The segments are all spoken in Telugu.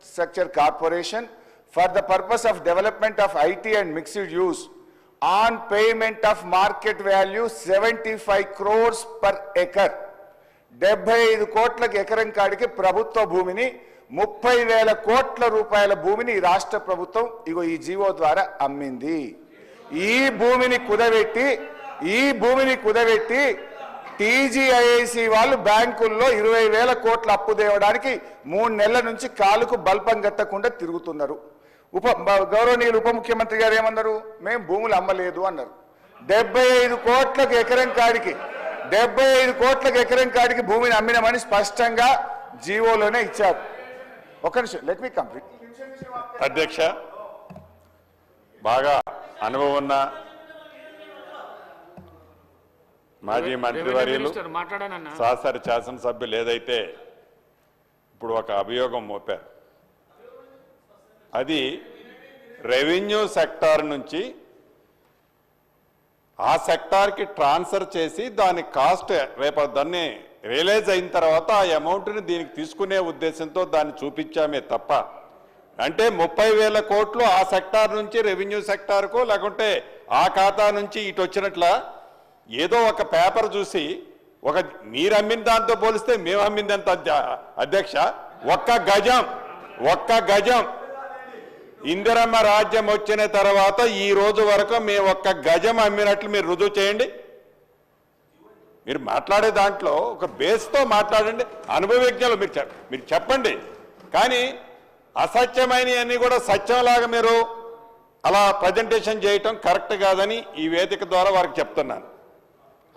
Infrastructure corporation for the purpose of development of IT and mixed use on payment of market value seventy five crores per acre డెబ్బై ఐదు కోట్ల ఎకరం కాడికి ప్రభుత్వ భూమిని ముప్పై వేల కోట్ల రూపాయల భూమిని రాష్ట్ర ప్రభుత్వం ఇగో ఈ జీవో ద్వారా అమ్మింది. ఈ భూమిని కుదవెట్టి ఈ భూమిని కుదవెట్టి టీజీఐఐసి వాళ్ళు బ్యాంకుల్లో ఇరవై వేల కోట్ల అప్పు తేవడానికి మూడు నెలల నుంచి కాలుకు బల్పం కట్టకుండా తిరుగుతున్నారు. ఉప గౌరవనీయులు ఉప ముఖ్యమంత్రి గారు ఏమన్నారు? మేము భూములు అమ్మలేదు అన్నారు. డెబ్బై ఐదు కోట్లకు ఎకరం కాడికి డెబ్బై ఐదు కోట్లకు ఎకరం కాడికి భూమిని అమ్మినమని స్పష్టంగా జీవోలోనే ఇచ్చారు. ఒక నిమిషం లెట్ మీ కంప్లీట్ అధ్యక్ష బాగా అనుభవం ఉన్న మాజీ మంత్రివర్యులు సహసరి శాసనసభ్యులు ఏదైతే ఇప్పుడు ఒక అభియోగం మోపారు అది రెవెన్యూ సెక్టార్ నుంచి ఆ సెక్టార్కి ట్రాన్స్ఫర్ చేసి దాని కాస్ట్ రేపు దాన్ని రియలైజ్ అయిన తర్వాత ఆ అమౌంట్ని దీనికి తీసుకునే ఉద్దేశంతో దాన్ని చూపించామే తప్ప అంటే ముప్పై వేల కోట్లు ఆ సెక్టార్ నుంచి రెవెన్యూ సెక్టార్కో లేకుంటే ఆ ఖాతా నుంచి ఇటు వచ్చినట్ల ఏదో ఒక పేపర్ చూసి ఒక మీరు అమ్మిన దాంతో పోలిస్తే మేము అమ్మిందంత అధ్యక్ష ఒక్క గజం ఒక్క గజం. ఇందిరమ్మ రాజ్యం వచ్చిన తర్వాత ఈ రోజు వరకు మేము ఒక్క గజం అమ్మినట్లు మీరు రుజువు చేయండి. మీరు మాట్లాడే దాంట్లో ఒక బేస్తో మాట్లాడండి. అనుభవజ్ఞులు మీరు మీరు చెప్పండి. కానీ అసత్యమైనవన్నీ కూడా సత్యంలాగా మీరు అలా ప్రజెంటేషన్ చేయటం కరెక్ట్ కాదని ఈ వేదిక ద్వారా వారికి చెప్తున్నాను.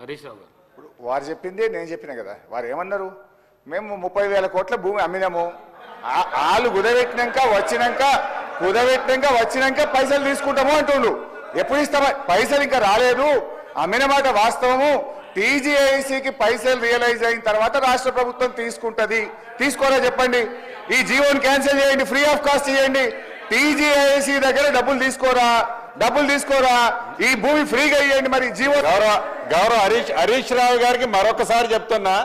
హరీష్ రావు గారు. ఇప్పుడు వారు చెప్పింది నేను చెప్పిన కదా. వారు ఏమన్నారు? మేము ముప్పై వేల కోట్ల భూమి అమ్మినాము. వాళ్ళు కుదబెట్టినాక వచ్చినాక కుదబెట్టినాక వచ్చినాక పైసలు తీసుకుంటాము అంటుండు ఎప్పుడు ఇస్తామా పైసలు ఇంకా రాలేదు. అమ్మిన మాట వాస్తవము. టీజీఐసికి పైసలు రియలైజ్ అయిన తర్వాత రాష్ట్ర ప్రభుత్వం తీసుకుంటది. తీసుకోరా చెప్పండి? ఈ జీవోని క్యాన్సిల్ చేయండి ఫ్రీ ఆఫ్ కాస్ట్ చేయండి. టీజీఐసి దగ్గర డబ్బులు తీసుకోరా? డబ్బులు తీసుకోరా? ఈ భూమి ఫ్రీగా ఇవ్వండి మరి జీవో గౌరవ గౌరవ హరీష్ హరీష్ రావు గారికి మరొకసారి చెప్తున్నా.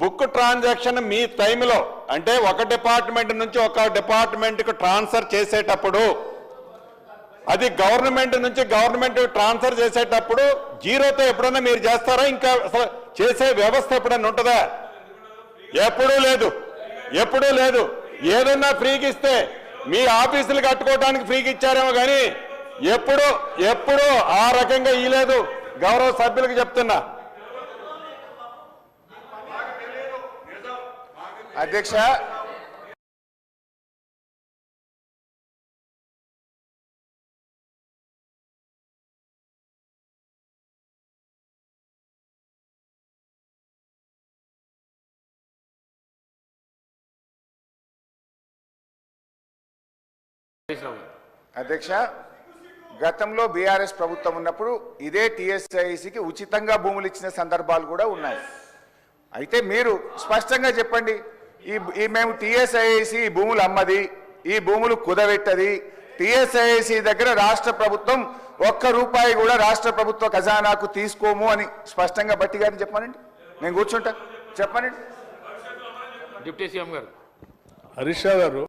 బుక్ ట్రాన్సాక్షన్ మీ టైంలో అంటే ఒక డిపార్ట్మెంట్ నుంచి ఒక డిపార్ట్మెంట్కి ట్రాన్స్ఫర్ చేసేటప్పుడు అది గవర్నమెంట్ నుంచి గవర్నమెంట్ ట్రాన్స్ఫర్ చేసేటప్పుడు జీరోతో ఎప్పుడన్నా మీరు చేస్తారా? ఇంకా చేసే వ్యవస్థ ఎప్పుడన్నా ఉంటుందా? ఎప్పుడూ లేదు. ఎప్పుడూ లేదు. ఏదన్నా ఫ్రీకి ఇస్తే మీ ఆఫీసులు కట్టుకోవడానికి ఫ్రీకి ఇచ్చారేమో కానీ ఎప్పుడు ఎప్పుడు ఆ రకంగా ఇలేదు గౌరవ సభ్యులకు చెప్తున్నా. అధ్యక్ష. అధ్యక్ష. గతంలో బీఆర్ఎస్ ప్రభుత్వం ఉన్నప్పుడు ఇదే టీఎస్ఐసికి ఉచితంగా భూములు ఇచ్చిన సందర్భాలు కూడా ఉన్నాయి. అయితే మీరు స్పష్టంగా చెప్పండి ఈ ఈ మేము టీఎస్ఐసి ఈ భూములు అమ్మది ఈ భూములు కుదబెట్టది టీఎస్ఐసి దగ్గర రాష్ట్ర ప్రభుత్వం ఒక్క రూపాయి కూడా రాష్ట్ర ప్రభుత్వ ఖజానాకు తీసుకోము అని స్పష్టంగా బట్టి గారిని చెప్పానండి నేను కూర్చుంటా. చెప్పానండి డిప్యూటీ సీఎం గారు. హరీష్ రావు గారు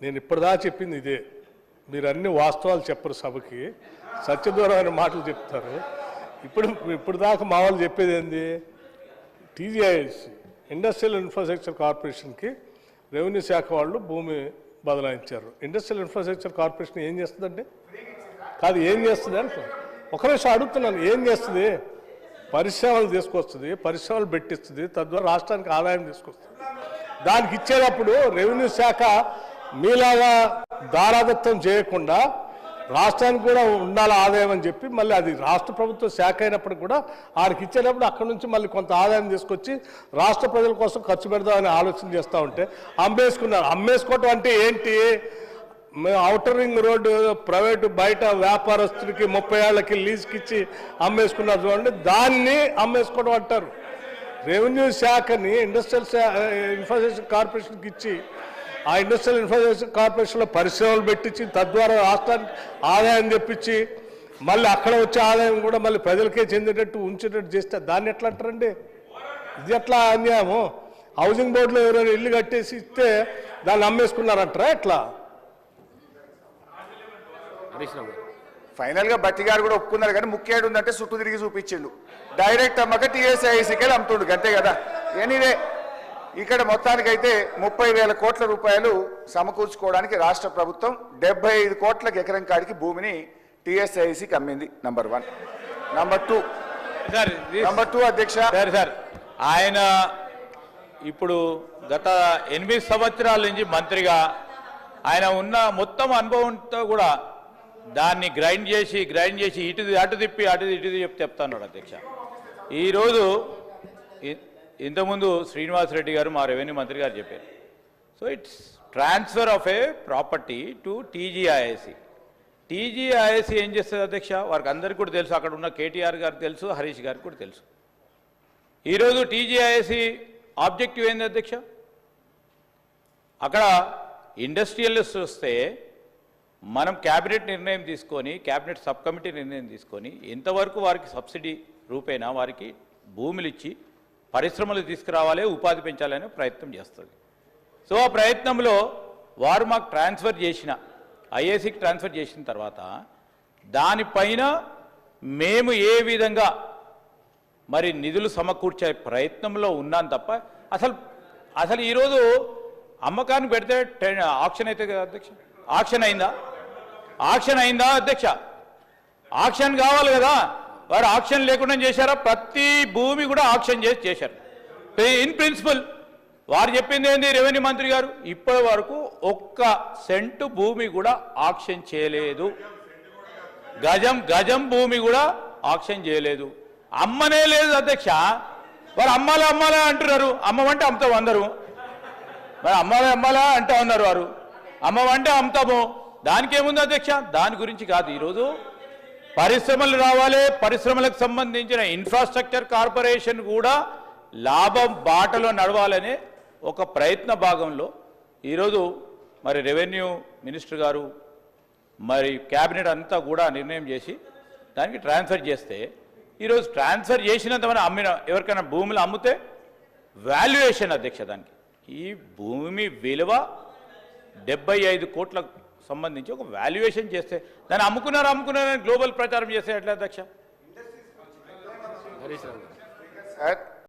నేను ఇప్పటిదా చెప్పింది ఇదే. మీరు అన్ని వాస్తవాలు చెప్పరు సభకి. సత్యదూరమైన మాటలు చెప్తారు. ఇప్పుడు ఇప్పుడు దాకా మా వాళ్ళు చెప్పేది ఏంది? టీజీఐసి ఇండస్ట్రియల్ ఇన్ఫ్రాస్ట్రక్చర్ కార్పొరేషన్కి రెవెన్యూ శాఖ వాళ్ళు భూమి బదలాయించారు. ఇండస్ట్రియల్ ఇన్ఫ్రాస్ట్రక్చర్ కార్పొరేషన్ ఏం చేస్తుందండి కాదు ఏం చేస్తుంది అంటే ఒక నిమిషం అడుగుతున్నాను ఏం చేస్తుంది? పరిశ్రమలు తీసుకొస్తుంది పరిశ్రమలు పెట్టిస్తుంది తద్వారా రాష్ట్రానికి ఆదాయం తీసుకొస్తుంది. దానికి ఇచ్చేటప్పుడు రెవెన్యూ శాఖ మీలాగా దారాదత్తం చేయకుండా రాష్ట్రానికి కూడా ఉండాలి ఆదాయం అని చెప్పి మళ్ళీ అది రాష్ట్ర ప్రభుత్వ శాఖ అయినప్పుడు కూడా ఆడికి ఇచ్చేటప్పుడు అక్కడి నుంచి మళ్ళీ కొంత ఆదాయం తీసుకొచ్చి రాష్ట్ర ప్రజల కోసం ఖర్చు పెడదామని ఆలోచన చేస్తూ ఉంటే అమ్మేసుకున్నారు అమ్మేసుకోవటం అంటే ఏంటి? మేము అవుటర్ రింగ్ రోడ్డు ప్రైవేటు బయట వ్యాపారస్తుడికి ముప్పై ఏళ్ళకి లీజ్కి ఇచ్చి అమ్మేసుకున్నారు చూడండి దాన్ని అమ్మేసుకోవడం అంటారు. రెవెన్యూ శాఖని ఇండస్ట్రియల్ శా- ఇన్ఫ్రాస్ట్రక్చర్ కార్పొరేషన్కి ఇచ్చి ఆ ఇండస్ట్రియల్ ఇన్ఫ్రాస్ట్రక్చర్ కార్పొరేషన్లో పరిశ్రమలు పెట్టించి తద్వారా రాష్ట్రానికి ఆదాయం తెప్పించి మళ్ళీ అక్కడ వచ్చే ఆదాయం కూడా మళ్ళీ ప్రజలకే చెందేటట్టు ఉంచేటట్టు చేస్తే దాన్ని ఎట్లా అంటారండి? ఇది ఎట్లా అన్యాయము? హౌసింగ్ బోర్డులో ఎవరైనా ఇల్లు కట్టేసి ఇస్తే దాన్ని అమ్మేసుకున్నారంటారా ఎట్లా? హరీష్ రావు గారు. ఫైనల్గా బట్టి గారు కూడా ఒప్పుకున్నారు కానీ ముఖ్యం ఉందంటే చుట్టూ తిరిగి చూపించిండు. డైరెక్ట్ అమ్మక టీఎస్ఐసికి అమ్ముతుండు అంతే కదా. ఎనీవే ఇక్కడ మొత్తానికైతే ముప్పై వేల కోట్ల రూపాయలు సమకూర్చుకోవడానికి రాష్ట్ర ప్రభుత్వం డెబ్బై ఐదు కోట్లకు ఎకరం కాడికి భూమిని టీఎస్ఐసికి అమ్మింది number one number two sir number two అధ్యక్ష. Sir sir. ఆయన ఇప్పుడు గత ఎనిమిది సంవత్సరాల నుంచి మంత్రిగా ఆయన ఉన్న మొత్తం అనుభవంతో కూడా దాన్ని గ్రైండ్ చేసి గ్రైండ్ చేసి ఇటు అటు తిప్పి అటు ఇటు చెప్పి చెప్తాన్నాడు అధ్యక్ష. ఈరోజు ఇంతకుముందు శ్రీనివాసరెడ్డి గారు మా రెవెన్యూ మంత్రి గారు చెప్పారు. So it's transfer of a property to TGISC. TGISC ఏం చేస్తుంది అధ్యక్ష? వారికి అందరికీ కూడా తెలుసు అక్కడ ఉన్న కేటీఆర్ గారు తెలుసు హరీష్ గారికి కూడా తెలుసు. ఈరోజు టీజీఐఎస్సి ఆబ్జెక్టివ్ ఏంది అధ్యక్ష? అక్కడ ఇండస్ట్రియలిస్ట్ వస్తే మనం క్యాబినెట్ నిర్ణయం తీసుకొని క్యాబినెట్ సబ్ కమిటీ నిర్ణయం తీసుకొని ఎంతవరకు వారికి సబ్సిడీ రూపేణా వారికి భూములు ఇచ్చి పరిశ్రమలు తీసుకురావాలి ఉపాధి పెంచాలనే ప్రయత్నం చేస్తుంది. సో ఆ ప్రయత్నంలో వారు మాకు ట్రాన్స్ఫర్ చేసిన ఐఏసీకి ట్రాన్స్ఫర్ చేసిన తర్వాత దానిపైన మేము ఏ విధంగా మరి నిధులు సమకూర్చే ప్రయత్నంలో ఉన్నాను తప్ప అసలు అసలు ఈరోజు అమ్మకాన్ని పెడితే ట్రైన్ ఆక్షన్ అయితే కదా అధ్యక్ష? ఆక్షన్ అయిందా? ఆక్షన్ అయిందా అధ్యక్ష? ఆక్షన్ కావాలి కదా? వారు ఆక్షన్ లేకుండా చేశారా? ప్రతి భూమి కూడా ఆక్షన్ చేసి చేశారు. ఇన్ ప్రిన్సిపల్ వారు చెప్పింది ఏంది రెవెన్యూ మంత్రి గారు? ఇప్పటి వరకు ఒక్క సెంటు భూమి కూడా ఆక్షన్ చేయలేదు. గజం గజం భూమి కూడా ఆక్షన్ చేయలేదు. అమ్మనే లేదు అధ్యక్ష. వారు అమ్మాలా అమ్మాలా అంటున్నారు. అమ్మమంటే అమ్ముతాం అందరు. మరి అమ్మాలా అమ్మాలా అంటా ఉన్నారు వారు. అమ్మమంటే అమ్ముతాము. దానికి ఏముంది అధ్యక్ష? దాని గురించి కాదు. ఈరోజు పరిశ్రమలు రావాలి పరిశ్రమలకు సంబంధించిన ఇన్ఫ్రాస్ట్రక్చర్ కార్పొరేషన్ కూడా లాభం బాటలో నడవాలనే ఒక ప్రయత్న భాగంలో ఈరోజు మరి రెవెన్యూ మినిస్టర్ గారు మరి క్యాబినెట్ అంతా కూడా నిర్ణయం చేసి దానికి ట్రాన్స్ఫర్ చేస్తే ఈరోజు ట్రాన్స్ఫర్ చేసినంత మనం అమ్మిన ఎవరికైనా భూములు అమ్మితే వాల్యుయేషన్ అధ్యక్ష దానికి. ఈ భూమి విలువ డెబ్బై ఐదు కోట్ల సంబంధించి ఒక వాల్యుయేషన్ చేస్తే దాన్ని అమ్ముకున్నారు అమ్ముకున్నారని గ్లోబల్ ప్రచారం చేస్తే ఎట్లా అధ్యక్ష?